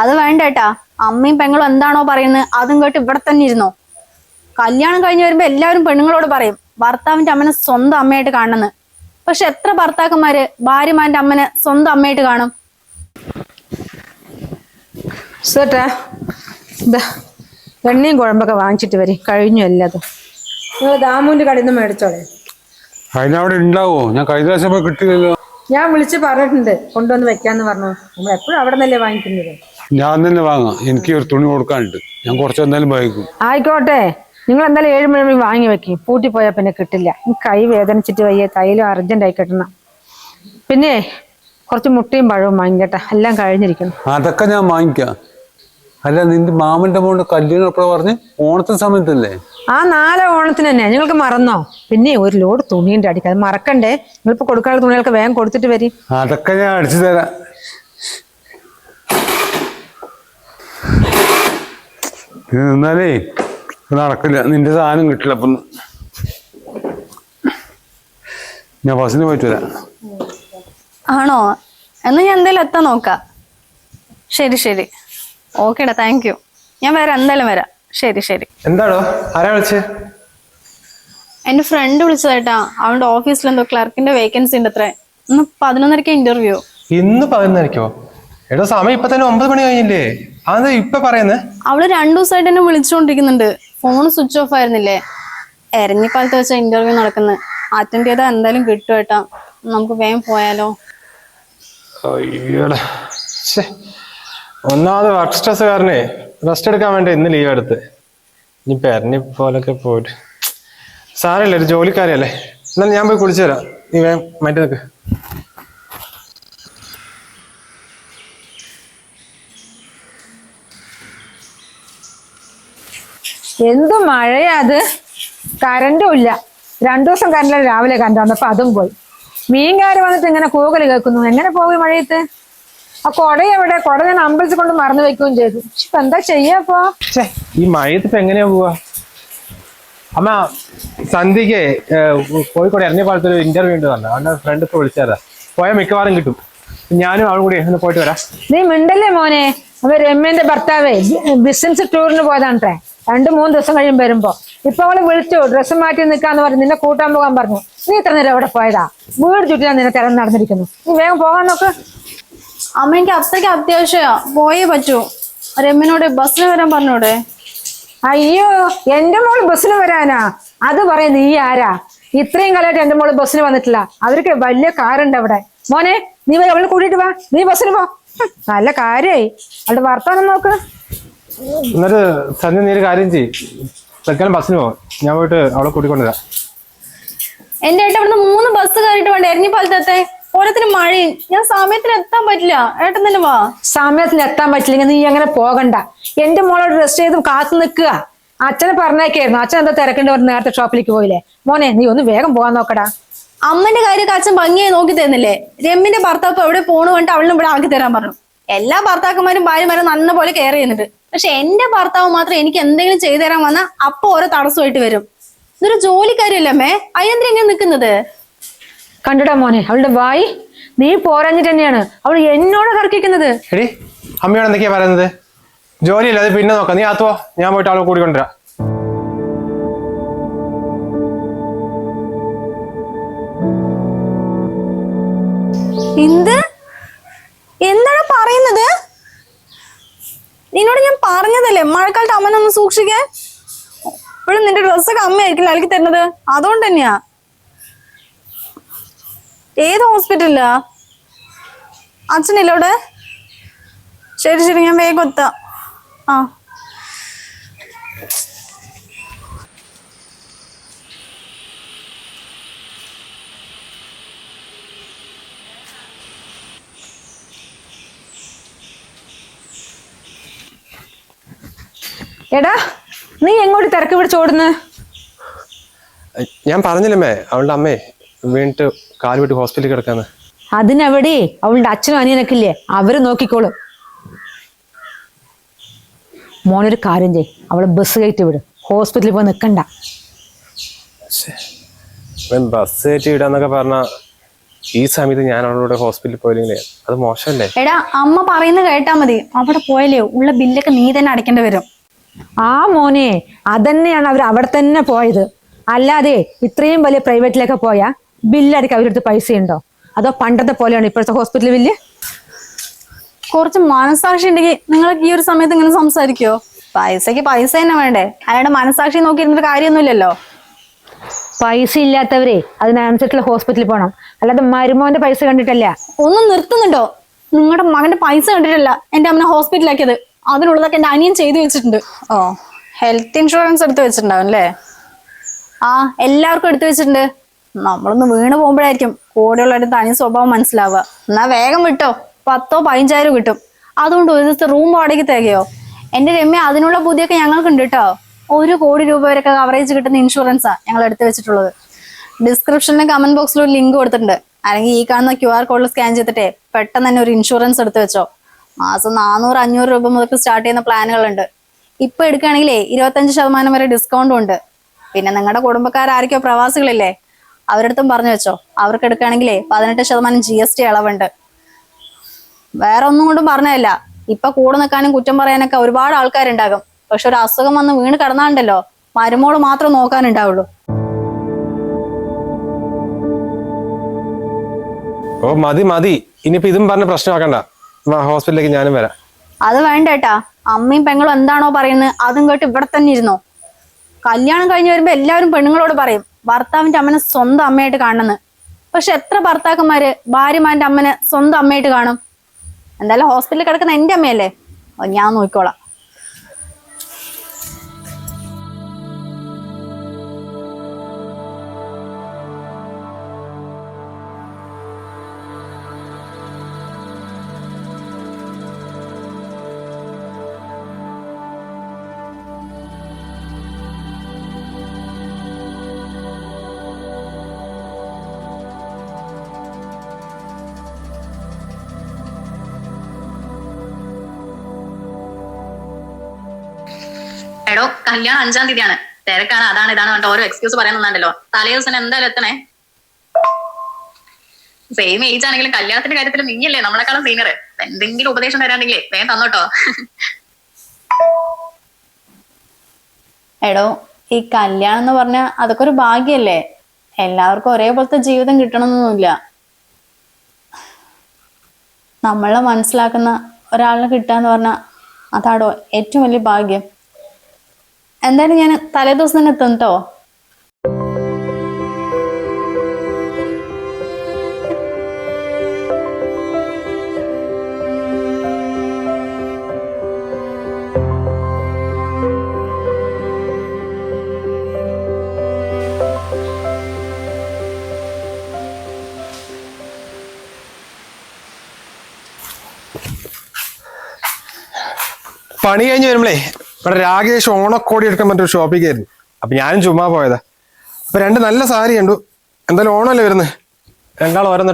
അത് വേണ്ട കേട്ടാ അമ്മയും പെങ്ങളും എന്താണോ പറയുന്നത് അതും കേട്ട് ഇവിടെ തന്നെ ഇരുന്നോ. കല്യാണം കഴിഞ്ഞ് വരുമ്പോ എല്ലാവരും പെണ്ണുങ്ങളോട് പറയും ഭർത്താവിന്റെ അമ്മനെ സ്വന്തം അമ്മയായിട്ട് കാണുന്നത് പക്ഷെ എത്ര ഭർത്താക്കന്മാര് ഭാര്യമാന്റെ അമ്മനെ സ്വന്തം അമ്മയായിട്ട് കാണും? സേട്ടാ എണ്ണയും കുഴമ്പൊക്കെ വാങ്ങിച്ചിട്ട് വരും. കഴിഞ്ഞു എല്ലാതും. നിങ്ങൾ ദാമുവിന്റെ കടയിൽ നിന്ന് മേടിച്ചോളെ. അതിനവിടെ ഉണ്ടാവോ? ഞാൻ കഴിഞ്ഞ പ്രാവശ്യം കിട്ടിയില്ലല്ലോ. ഞാൻ വിളിച്ച് പറഞ്ഞിട്ടുണ്ട് കൊണ്ടുവന്ന് വെക്കാന്ന് പറഞ്ഞു. നമ്മൾ എപ്പോഴും അവിടെ നിന്നല്ലേ വാങ്ങിക്കുന്നത്. ഞാൻ തന്നെ വാങ്ങാം. എനിക്ക് ഒരു തുണി കൊടുക്കാനുണ്ട്. ഞാൻ കുറച്ച് എന്തായാലും വാങ്ങിക്കും. ആയിക്കോട്ടെ. നിങ്ങൾ എന്തായാലും ഏഴ് മണി വാങ്ങി വെക്കും. പൂട്ടി പോയാൽ പിന്നെ കിട്ടില്ല. കൈ വേദനിച്ചിട്ട് വയ്യ. തൈലും അർജന്റ് ആയി കിട്ടണം. പിന്നെ കുറച്ച് മുട്ടയും പഴവും വാങ്ങിക്കട്ടെ. എല്ലാം കഴിഞ്ഞിരിക്കണം അതൊക്കെ ഞാൻ വാങ്ങിക്കാം. അല്ല നിന്റെ മാമന്റെ മോളുടെ കല്യാണം എപ്പോഴാ പറഞ്ഞ്? ഓണത്തിന് സമയത്തല്ലേ? ആ നാല് ഓണത്തിന് തന്നെ. നിങ്ങൾക്ക് മറന്നോ? പിന്നെ ഒരു ലോഡ് തുണിയുണ്ട് അടിക്കാൻ അത് മറക്കണ്ടേ? നിങ്ങളിപ്പോ കൊടുക്കാനുള്ള തുണികൾക്ക് വേഗം കൊടുത്തിട്ട് വരും. അതൊക്കെ ഞാൻ അടിച്ചു തരാം. ഇത് നിന്നാലേ നടക്കില്ല. നിന്റെ സാധനം കിട്ടില്ല. അപ്പം ഞാൻ ബസ്സിന് പോയിട്ട് വരാം. ആണോ? എന്നാ ഞാൻ എന്തായാലും എത്താൻ നോക്കാം. ശരി ശരി. ഓക്കേടാ താങ്ക് യു ഞാൻ വരാം എന്തായാലും വരാം. ശരി ശരി. എന്താടോ? ആരാ വിളിച്ച്? എന്റെ ഫ്രണ്ട് വിളിച്ചതായിട്ടാ അവന്റെ ഓഫീസിൽ എന്തോ ക്ലർക്കിന്റെ വേക്കൻസി ഉണ്ട് അത്ര. ഇന്ന് പതിനൊന്നരക്ക് ഇന്റർവ്യൂ ഇന്ന് പതിനൊന്നരക്കോ എടാ സമയം ഇപ്പൊ തന്നെ ഒമ്പത് മണി കഴിഞ്ഞില്ലേ? അതെന്താ ഇപ്പൊ പറയുന്നത് അവൾ രണ്ടു ദിവസമായിട്ട് എന്നെ വിളിച്ചുകൊണ്ടിരിക്കുന്നുണ്ട് ഫോൺ സ്വിച്ച് ഓഫ് ആയിരുന്നില്ലേ? എരഞ്ഞിപ്പാലത്ത് വെച്ച ഇന്റർവ്യൂ നടക്കുന്നത് അറ്റൻഡ് ചെയ്താൽ എന്തായാലും കിട്ടും ഏട്ടാ. നമുക്ക് വേഗം പോയാലോ? അയ്യോടാ. ശ്ശെ. ഒന്നാമത് വർക്ക് സ്ട്രെസ് കാരണേ റെസ്റ്റ് എടുക്കാൻ വേണ്ടി ഇന്ന് ലീവ് എടുത്ത്. ഇനി പെരഞ്ഞി പോലൊക്കെ പോയിട്ട്. സാറല്ലേ ഒരു ജോലിക്കാരല്ലേ എന്നാലും ഞാൻ പോയി കുളിച്ചു തരാം നീ വേഗം മാറ്റി നിൽക്ക് എന്ത് മഴയാ അത്? കരണ്ടും ഇല്ല. രണ്ടു ദിവസം കരണ്ടില്ല രാവിലെ കണ്ടു വന്നപ്പോ അതും പോയി. മീൻകാര് വന്നിട്ട് ഇങ്ങനെ കൂകൽ കേൾക്കുന്നു. എങ്ങനെ പോകും മഴയത്ത്? ആ കൊട എവിടെ? കൊട ഞാൻ അമ്പലത്തിൽ കൊണ്ട് മറന്നു വെക്കുകയും ചെയ്തു. ഇപ്പൊ എന്താ ചെയ്യാപ്പോ ഈ മഴയത്ത് ഇപ്പൊ എങ്ങനെയാ പോവാ? അമ്മ സന്ധ്യക്ക് കോഴിക്കോട് എറഞ്ഞപാലത്ത് ഒരു ഇന്റർവ്യൂ ഉണ്ട് തന്നെ അവന്റെ ഫ്രണ്ട് ഇപ്പൊ വിളിച്ചാരാ പോയാൽ മിക്കവാറും കിട്ടും. ഞാനും അവളും കൂടി ഒന്ന് പോയിട്ട് വരാം. നീ മിണ്ടല്ലേ മോനെ? അപ്പൊ രമ്യന്റെ ഭർത്താവേ. ബിസിനസ് ടൂറിന് പോയതാണ്ട്രേ രണ്ട് മൂന്ന് ദിവസം കഴിയും വരുമ്പോ. ഇപ്പൊ അവൾ വിളിച്ചു ഡ്രസ്സ് മാറ്റി നിൽക്കാന്ന് പറഞ്ഞു നിന്നെ കൂട്ടാൻ പോകാൻ പറഞ്ഞു. നീ ഇത്ര നേരം അവിടെ പോയതാ? വീട് ചുറ്റിനാ നിന്നെ തിരഞ്ഞു നടന്നിരിക്കുന്നു. നീ വേഗം പോകാൻ നോക്ക്. അമ്മ എനിക്ക് അത്രയ്ക്ക് അത്യാവശ്യമാ പോയേ പറ്റൂ. രമ്യനോട് ബസ്സിന് വരാൻ പറഞ്ഞൂടെ? അയ്യോ എന്റെ മോൾ ബസ്സിന് വരാനാ? അത് പറയാ നീ ആരാ? ഇത്രയും കാലമായിട്ട് എന്റെ മോൾ ബസ്സിന് വന്നിട്ടില്ല. അവർക്ക് വലിയ കാറുണ്ട് അവിടെ. മോനെ നീ അവളെ കൂട്ടിട്ട് വാ. നീ ബസ്സിന് പോ. നല്ല കാര്യായി. അവളുടെ വർത്താനം നോക്ക്. എന്നിട്ട് സഞ്ജ നീ ഒരു കാര്യം ചെയ്യും. തൽക്കാലം ബസ്സിന് പോകും ഞാൻ പോയിട്ട് അവളെ കൂട്ടിക്കൊണ്ടുവരാം എന്റെ ഏട്ടൻ ഇവിടുന്ന് മൂന്ന് ബസ് കയറിയിട്ട് വേണ്ട? എരഞ്ഞിപ്പാലത്തെ ഓരോത്തിന് മഴയും. ഞാൻ സമയത്തിന് എത്താൻ പറ്റില്ല. ഏട്ടൻ തന്നെ വാ. സമയത്തിന് എത്താൻ പറ്റില്ലെങ്കിൽ നീ അങ്ങനെ പോകണ്ട. എന്റെ മോളോട് റെസ്റ്റ് ചെയ്ത് കാത്തു നിൽക്കുക. അച്ഛനെ പറഞ്ഞേക്കായിരുന്നു. അച്ഛൻ എന്താ തിരക്കേണ്ടി വന്ന് നേരത്തെ ഷോപ്പിലേക്ക് പോയില്ലേ? മോനെ നീ ഒന്ന് വേഗം പോകാൻ നോക്കടാ. അമ്മന്റെ കാര്യമൊക്കെ അച്ഛൻ ഭംഗിയായി നോക്കി തരുന്നില്ലേ? രമ്മിന്റെ ഭർത്താവ് എവിടെ പോണു കണ്ടിട്ട് അവളിനും ഇവിടെ ആക്കി തരാൻ പറഞ്ഞു. എല്ലാ ഭർത്താക്കന്മാരും ഭാര്യമാരും നന്ന പോലെ കെയർ ചെയ്യുന്നുണ്ട് പക്ഷെ എന്റെ ഭർത്താവ് മാത്രം എനിക്ക് എന്തെങ്കിലും ചെയ്തു തരാൻ വന്നാൽ അപ്പൊ ഓരോ തടസ്സമായിട്ട് വരും. ഇതൊരു ജോലിക്കാരിയല്ലേ അമ്മേ? എങ്ങനെ നിൽക്കുന്നത്? കണ്ടിടാ മോനെ അവളുടെ വായി നീ പോരാഞ്ഞിട്ട് തന്നെയാണ്. അവൾ എന്നോട് തർക്കിക്കുന്നത് എടി അമ്മയോട് എന്തൊക്കെയാ പറയുന്നത്? ജോലിയില്ല അത് പിന്നെ നോക്കാം. നീ ആത്തോ ഞാൻ പോയിട്ട് അവളെ കൂട്ടിക്കൊണ്ടുവരാം എന്ത്? എന്താണ് പറയുന്നത്? നിന്നോട് ഞാൻ പറഞ്ഞതല്ലേ? മഴക്കാലത്ത് അമ്മനൊന്ന് സൂക്ഷിക്കേ. ഇപ്പോഴും നിന്റെ ഡ്രസ്സൊക്കെ അമ്മയായിരിക്കില്ല അലക്കി തരുന്നത്. അതുകൊണ്ട് തന്നെയാ. ഏത് ഹോസ്പിറ്റലിലാ? അച്ഛനില്ല അവിടെ? ശരി ശരി ഞാൻ വേഗം എത്താം. ആ. എടാ നീ എങ്ങോട്ട് തിരക്ക് പിടിച്ചോടുന്നു ഞാൻ പറഞ്ഞില്ലമ്മേ അവളുടെ അമ്മേ വീണിട്ട് കാൽ വിട്ട് ഹോസ്പിറ്റലിൽ കിടക്കാന്ന്. അതിനവിടെ അവളുടെ അച്ഛനും അനിയനൊക്കെ ഇല്ലേ? അവർ നോക്കിക്കോളും. മോനൊരു കാര്യം ചെയ് അവളെ ബസ് കയറ്റി വിടും. ഹോസ്പിറ്റലിൽ പോയി നിൽക്കണ്ട ഇവൻ ബസ് കയറ്റി വിടാന്നൊക്കെ പറഞ്ഞ ഈ സമയത്ത് ഞാൻ അവളോട് ഹോസ്പിറ്റലിൽ പോയില്ലേ അത് മോശമല്ലേ? എടാ അമ്മ പറയുന്നത് കേട്ടാ മതി. അവിടെ പോയാലേ ഉള്ള ബില്ലൊക്കെ നീ തന്നെ അടയ്ക്കേണ്ടി വരും. ആ മോനെ അതന്നെയാണ് അവർ അവിടെ തന്നെ പോയത്. അല്ലാതെ ഇത്രയും വലിയ പ്രൈവറ്റിലൊക്കെ പോയാ ബില്ലടക്കം അവരടുത്ത് പൈസ ഉണ്ടോ അതോ പണ്ടത്തെ പോലെയാണ് ഇപ്പോഴത്തെ ഹോസ്പിറ്റൽ ബില്ല്? കുറച്ച് മനസാക്ഷി ഉണ്ടെങ്കിൽ നിങ്ങൾക്ക് ഈ ഒരു സമയത്ത് ഇങ്ങനെ സംസാരിക്കോ? പൈസക്ക് പൈസ തന്നെ വേണ്ടേ? അയാളുടെ മനസാക്ഷി നോക്കിയിരുന്നിട്ട് കാര്യമൊന്നുമില്ലല്ലോ. പൈസ ഇല്ലാത്തവരെ അതിനനുസരിച്ചുള്ള ഹോസ്പിറ്റലിൽ പോകണം അല്ലാതെ മരുമോന്റെ പൈസ കണ്ടിട്ടല്ല. ഒന്നും നിർത്തുന്നുണ്ടോ? നിങ്ങളുടെ മകന്റെ പൈസ കണ്ടിട്ടല്ല എന്റെ അമ്മ ഹോസ്പിറ്റലാക്കിയത് അതിനുള്ളതൊക്കെ എന്റെ അനിയൻ ചെയ്തു വെച്ചിട്ടുണ്ട്. ഓ ഹെൽത്ത് ഇൻഷുറൻസ് എടുത്ത് വെച്ചിട്ടുണ്ടാവും അല്ലേ? ആ എല്ലാവർക്കും എടുത്തു വെച്ചിട്ടുണ്ട്. നമ്മളൊന്ന് വീണ് പോകുമ്പോഴായിരിക്കും കൂടെയുള്ളവരുടെ തനി സ്വഭാവം മനസ്സിലാവുക. എന്നാ വേഗം വിട്ടോ. പത്തോ പതിനഞ്ചായിരം കിട്ടും. അതുകൊണ്ട് ഒരു ദിവസത്തെ റൂം വാടകയ്ക്ക് തികയോ? എന്റെ രമ്യ അതിനുള്ള ബുദ്ധിയൊക്കെ ഞങ്ങൾക്കുണ്ട് കേട്ടോ. ഒരു കോടി രൂപ വരെയൊക്കെ കവറേജ് കിട്ടുന്ന ഇൻഷുറൻസാ ഞങ്ങൾ എടുത്തു വെച്ചിട്ടുള്ളത്. ഡിസ്ക്രിപ്ഷനിലും കമന്റ് ബോക്സിലും ഒരു ലിങ്ക് കൊടുത്തിട്ടുണ്ട്. അല്ലെങ്കിൽ ഈ കാണുന്ന ക്യു ആർ കോഡിൽ സ്കാൻ ചെയ്തിട്ടേ പെട്ടെന്ന് തന്നെ ഒരു ഇൻഷുറൻസ് എടുത്തു വെച്ചോ. മാസം നാനൂറ് അഞ്ഞൂറ് രൂപ മുതൽ സ്റ്റാർട്ട് ചെയ്യുന്ന പ്ലാനുകളുണ്ട്. ഇപ്പൊ എടുക്കുകയാണെങ്കിലേ ഇരുപത്തഞ്ച് ശതമാനം വരെ ഡിസ്കൗണ്ടും ഉണ്ട്. പിന്നെ നിങ്ങളുടെ കുടുംബക്കാരായിരിക്കോ പ്രവാസികളില്ലേ അവരടുത്തും പറഞ്ഞു വെച്ചോ. അവർക്ക് എടുക്കുകയാണെങ്കിലേ പതിനെട്ട് ശതമാനം ജി എസ് ടി ഇളവുണ്ട് വേറെ ഒന്നും കൊണ്ടും പറഞ്ഞതല്ല. ഇപ്പൊ കൂടെ നിൽക്കാനും കുറ്റം പറയാനൊക്കെ ഒരുപാട് ആൾക്കാരുണ്ടാകും. പക്ഷെ ഒരു അസുഖം വന്ന് വീണ് കിടന്നാണ്ടല്ലോ മരുമോൾ മാത്രം നോക്കാനുണ്ടാവുള്ളൂ. ഓ മതി മതി. ഇനിയിപ്പോ ഇതും പറഞ്ഞ് പ്രശ്നമാക്കണ്ട. ഹോസ്പിറ്റലിലേക്ക് ഞാനും വരാം. അത് വേണ്ടേട്ടാ. അമ്മയും പെങ്ങളും എന്താണോ പറയുന്നത് അതും കേട്ട് ഇവിടെ തന്നെ ഇരുന്നോ. കല്യാണം കഴിഞ്ഞ് വരുമ്പോ എല്ലാവരും പെണ്ണുങ്ങളോട് പറയും ഭർത്താവിന്റെ അമ്മനെ സ്വന്തം അമ്മയായിട്ട് കാണണമെന്ന് പക്ഷെ എത്ര ഭർത്താക്കന്മാര് ഭാര്യമാരുടെ അമ്മനെ സ്വന്തം അമ്മയായിട്ട് കാണും? എന്തായാലും ഹോസ്പിറ്റലിൽ കിടക്കുന്ന എന്റെ അമ്മയല്ലേ? ഞാൻ നോക്കിക്കോളാം. എടോ കല്യാണം അഞ്ചാം തീയതിയാണ്. തിരക്കാണ് അതാണ് ഇതാണ് പറഞ്ഞിട്ട് ഓരോ എക്സ്ക്യൂസ് പറയുന്നുണ്ടല്ലോ തലേ ദിവസം എന്തായാലും എത്തണേ? സെയിം ഏജ് ആണെങ്കിലും കല്യാണത്തിന്റെ കാര്യത്തിൽ നീയല്ലേ നമ്മളെക്കാളും സീനിയർ എന്തെങ്കിലും ഉപദേശം തരാണ്ടെങ്കിലേ വേഗം തന്നോട്ടോ. എടോ ഈ കല്യാണം എന്ന് പറഞ്ഞാൽ അതൊക്കെ ഒരു ഭാഗ്യല്ലേ? എല്ലാവർക്കും ഒരേപോലത്തെ ജീവിതം കിട്ടണമെന്നൊന്നുമില്ല നമ്മളെ മനസ്സിലാക്കുന്ന ഒരാളിനെ കിട്ടാന്ന് പറഞ്ഞാൽ അതാടോ ഏറ്റവും വലിയ ഭാഗ്യം. എന്തായാലും ഞാൻ തലേ ദിവസം തന്നെ എത്തും കേട്ടോ പണി കഴിഞ്ഞ് വരുമ്പളേ ഇവിടെ രാകേഷ് ഓണക്കോടി എടുക്കാൻ പറ്റൊരു ഷോപ്പിക്കായിരുന്നു അപ്പൊ ഞാനും ചുമ്മാ പോയതാ. അപ്പൊ രണ്ട് നല്ല സാരി കണ്ടു. എന്തായാലും ഓണമല്ലേ വരുന്നത് രണ്ടാൾ ഓരോ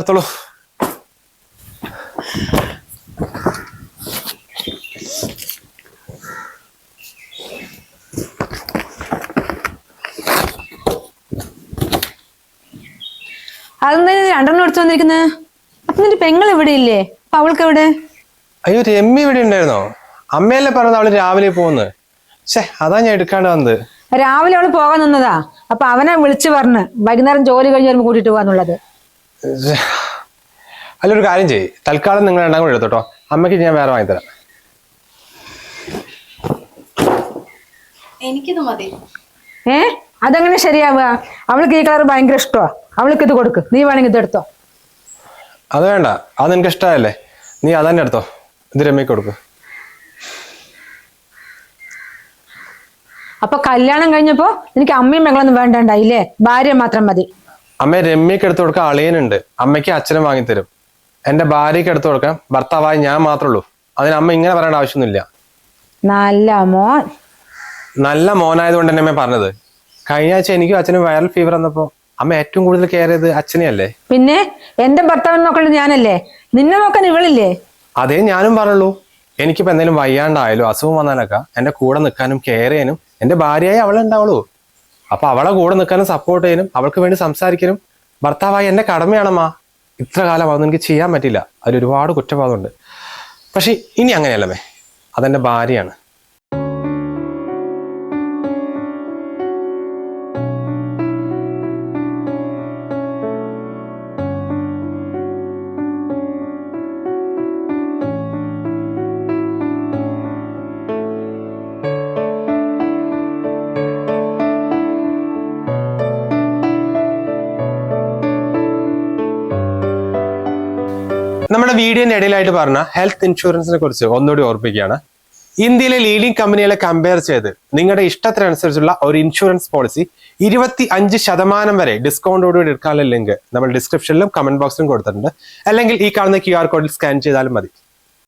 അതെന്താ നീ രണ്ടെണ്ണം എടുത്തു വന്നിരിക്കുന്നത് അപ്പൊ നിന്റെ പെങ്ങൾ ഇവിടെ ഇല്ലേ? അപ്പൊ അവൾക്ക് എവിടെ അയ്യോ രമ്മി ഇവിടെ ഉണ്ടായിരുന്നോ? അമ്മയല്ലേ പറഞ്ഞത് അവൾ രാവിലെ പോകുന്നത്? അതാ ഞാൻ എടുക്കാണ്ട് വന്നത്. രാവിലെ അവൾ പോകാൻ നിന്നതാ. അപ്പൊ അവനെ വിളിച്ചു പറഞ്ഞ് വൈകുന്നേരം ജോലി കഴിഞ്ഞ് വരുമ്പോ കൂട്ടിട്ട് പോവാന്നുള്ളത് അല്ല ഒരു കാര്യം ചെയ്യ്. തൽക്കാലം നിങ്ങൾ രണ്ടാം കൂടെ എടുത്തോട്ടോ അമ്മയ്ക്ക് ഞാൻ വേറെ വാങ്ങിത്തരാം. എനിക്കിത് മതി. ഏ? അതെങ്ങനെ ശരിയാവുക? അവൾക്ക് ഈ കളർ ഭയങ്കര ഇഷ്ടമാ അവൾക്ക് ഇത് കൊടുക്ക്. നീ വേണമെങ്കിൽ ഇത് എടുത്തോ. അത് വേണ്ട. അത് നിനക്ക് ഇഷ്ടമായല്ലേ? നീ അതന്നെ എടുത്തോ. ഇത് രമ്യക്ക് കൊടുക്ക്. അപ്പൊ കല്യാണം കഴിഞ്ഞപ്പോ എനിക്ക് അമ്മയും മകളൊന്നും വേണ്ടണ്ടായില്ലേ? ഭാര്യ മാത്രം മതി. അമ്മ രമ്യക്ക് എടുത്തു കൊടുക്കാൻ അളിയനുണ്ട്. അമ്മയ്ക്ക് അച്ഛനും വാങ്ങിത്തരും എന്റെ ഭാര്യയ്ക്ക് എടുത്തു കൊടുക്കാൻ ഭർത്താവായി ഞാൻ മാത്രമേ ഉള്ളൂ. അതിന് അമ്മ ഇങ്ങനെ പറയേണ്ട ആവശ്യമൊന്നുമില്ല. നല്ല മോൻ. നല്ല മോനായതുകൊണ്ട് തന്നെ അമ്മ പറഞ്ഞത്. കഴിഞ്ഞ ആഴ്ച എനിക്കും അച്ഛനും വൈറൽ ഫീവർ വന്നപ്പോ അമ്മ ഏറ്റവും കൂടുതൽ കെയർ ചെയ്ത് അച്ഛനെയല്ലേ? പിന്നെ എന്റെ ഭർത്താവിനെ നോക്കേണ്ടത് ഞാനല്ലേ? നിന്നെ നോക്കാൻ ഇവളില്ലേ? അതേ ഞാനും പറഞ്ഞുള്ളൂ. എനിക്കിപ്പോ എന്തെങ്കിലും വയ്യാണ്ടായാലും അസുഖം വന്നാലൊക്കെ എന്റെ കൂടെ നിൽക്കാനും കെയർ ചെയ്യാനും എന്റെ ഭാര്യയായി അവളെ ഉണ്ടാവുള്ളൂ. അപ്പൊ അവളെ കൂടെ നിൽക്കാനും സപ്പോർട്ട് ചെയ്യാനും അവൾക്ക് വേണ്ടി സംസാരിക്കാനും ഭർത്താവായി എന്റെ കടമയാണമ്മാ. ഇത്ര കാലം അതൊന്നും എനിക്ക് ചെയ്യാൻ പറ്റില്ല. അതിൽ ഒരുപാട് കുറ്റബോധമുണ്ട്. പക്ഷെ ഇനി അങ്ങനെയല്ലമേ അതെന്റെ ഭാര്യയാണ്. നമ്മുടെ വീഡിയോന്റെ ഇടയിലായിട്ട് പറഞ്ഞ ഹെൽത്ത് ഇൻഷുറൻസിനെ കുറിച്ച് ഒന്നുകൂടി ഓർപ്പിക്കുകയാണ്. ഇന്ത്യയിലെ ലീഡിംഗ് കമ്പനികളെ കമ്പയർ ചെയ്ത് നിങ്ങളുടെ ഇഷ്ടത്തിനനുസരിച്ചുള്ള ഒരു ഇൻഷുറൻസ് പോളിസി ഇരുപത്തി അഞ്ച് ശതമാനം വരെ ഡിസ്കൗണ്ടോടുകൂടി എടുക്കാനുള്ള ലിങ്ക് നമ്മൾ ഡിസ്ക്രിപ്ഷനിലും കമന്റ് ബോക്സിലും കൊടുത്തിട്ടുണ്ട്. അല്ലെങ്കിൽ ഈ കാണുന്ന ക്യു ആർ കോഡിൽ സ്കാൻ ചെയ്താലും മതി.